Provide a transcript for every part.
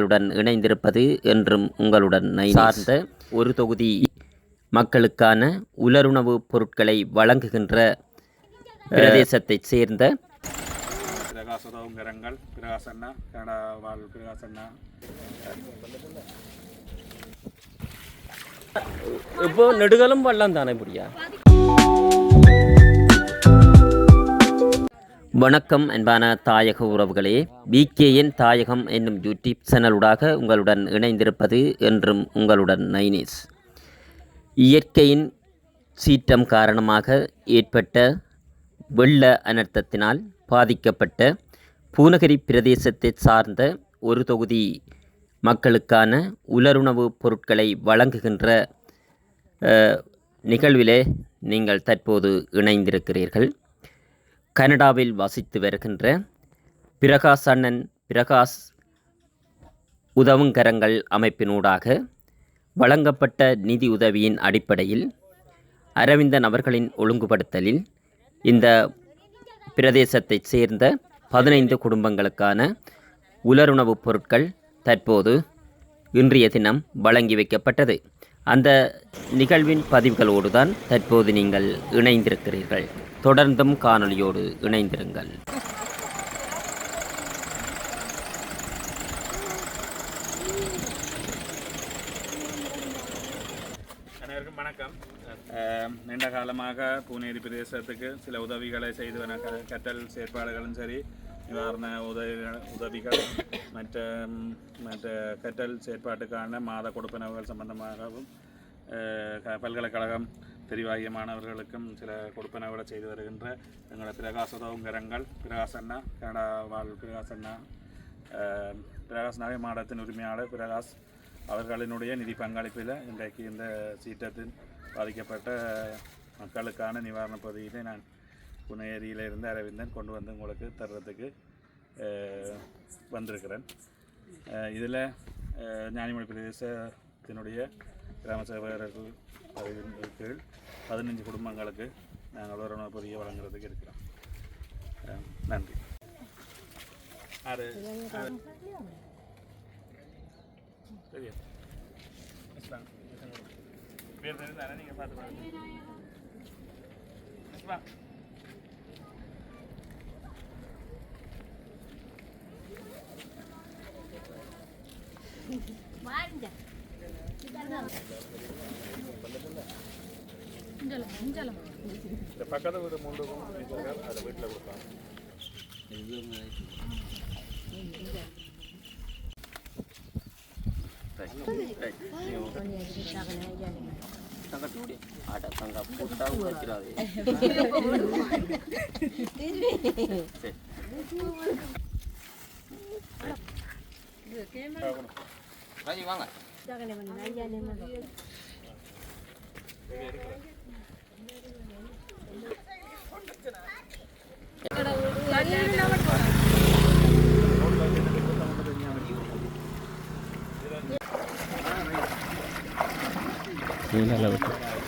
உங்களுடன் இணைந்திருப்பது என்றும் உங்களுடன் சார்ந்த ஒரு தொகுதி மக்களுக்கான உலருணவுப் பொருட்களை வழங்குகின்ற பிரதேசத்தைச் சேர்ந்த இப்போ நெடுகலும் பள்ளம் தானே முடியா வணக்கம் அன்பான தாயக உறவுகளே பிகேஎன் தாயகம் என்னும் யூடியூப் சேனலுடாக உங்களுடன் இணைந்திருப்பது என்றும் உங்களுடன் நைனேஸ். இயற்கையின் சீற்றம் காரணமாக ஏற்பட்ட வெள்ள அனர்த்தத்தினால் பாதிக்கப்பட்ட பூநகரி பிரதேசத்தை சார்ந்த ஒரு தொகுதி மக்களுக்கான உலருணவுப் பொருட்களை வழங்குகின்ற நிகழ்விலே நீங்கள் தற்போது இணைந்திருக்கிறீர்கள். கனடாவில் வசித்து வருகின்ற பிரகாஷ் அண்ணன் பிரகாஷ் உதவுங்கரங்கள் அமைப்பினூடாக வழங்கப்பட்ட நிதி உதவியின் அடிப்படையில் அரவிந்தன் அவர்களின் ஒழுங்குபடுத்தலில் இந்த பிரதேசத்தைச் சேர்ந்த பதினைந்து குடும்பங்களுக்கான உலருணவுப் பொருட்கள் தற்போது இன்றைய தினம் வழங்கி வைக்கப்பட்டது. அந்த நிகழ்வின் பதிவுகளோடு தான் தற்போது நீங்கள் இணைந்திருக்கிறீர்கள். தொடர்ந்தும் காணொளியோடு இணைந்திருங்கள். அனைவருக்கும் வணக்கம். நீண்ட காலமாக பூனேரி பிரதேசத்துக்கு சில உதவிகளை செய்து வன கற்றல் செயற்பாடுகளும் சரி நிவாரண உதவி உதவிகள் மற்ற மற்ற கற்றல் செயற்பாட்டுக்கான மாத கொடுப்பனவுகள் சம்பந்தமாகவும் பல்கலைக்கழகம் தெரிவாகிய மாணவர்களுக்கும் சில கொடுப்பனவுகளை செய்து வருகின்ற எங்களோட பிரகாச உதவுங்கரங்கள் பிரகாஷ் அண்ணா கனடா வாழ் பிரகாஷ் அண்ணா பிரகாஷ் நகை மாடத்தின் உரிமையாளர் பிரகாஷ் அவர்களினுடைய நிதி பங்களிப்பில் இன்றைக்கு இந்த சீற்றத்தின் பாதிக்கப்பட்ட மக்களுக்கான நிவாரணப் பகுதியிலே நான் புனேரியிலிருந்து அரவிந்தன் கொண்டு வந்து உங்களுக்கு தர்றதுக்கு வந்திருக்கிறேன். இதில் ஞானிமொழி பிரதேசத்தினுடைய கிராம சேவகர்கள் பதிவின் கீழ் பதினஞ்சு குடும்பங்களுக்கு நாங்கள் ஒரு பொதியை வழங்குறதுக்கு இருக்கிறோம். நன்றி. ஆறு சரியா? பேர் தெரிந்தானே நீங்கள் பார்த்து இந்த பக்கத்து வீடு மூன்றுக்கும் அதை வீட்டில் கொடுப்பாங்க ராஜி வாங்க நல்லா விட்டு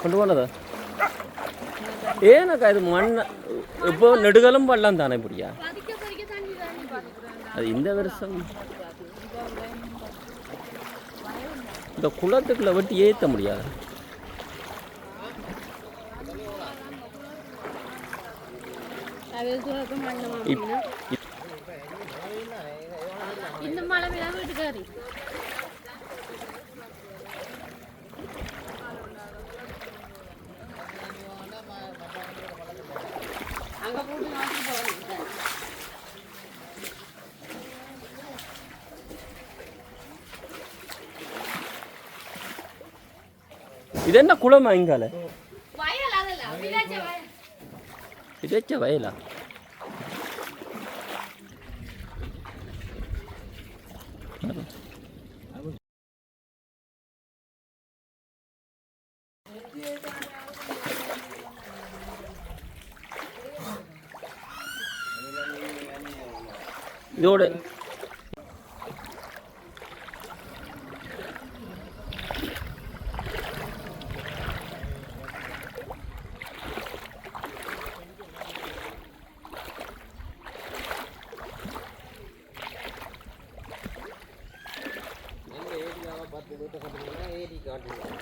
கொண்டு போனதா ஏனக்கா இது மண் இப்போ நெடுகலும் பள்ளம் தானே இப்படியா? அது இந்த வருஷம். இந்த குளத்துக்குள்ள வெட்டி ஏற்ற முடியாது இந்த மழை வீட்டுக்காரி இது என்ன குளமா இங்கால வயல் அதெல்லாம் விளைச்ச வயல் விதைச்ச வயலா இதோட வீட்டை கட்டுனீங்கன்னா ஏடி காட்டுவோம்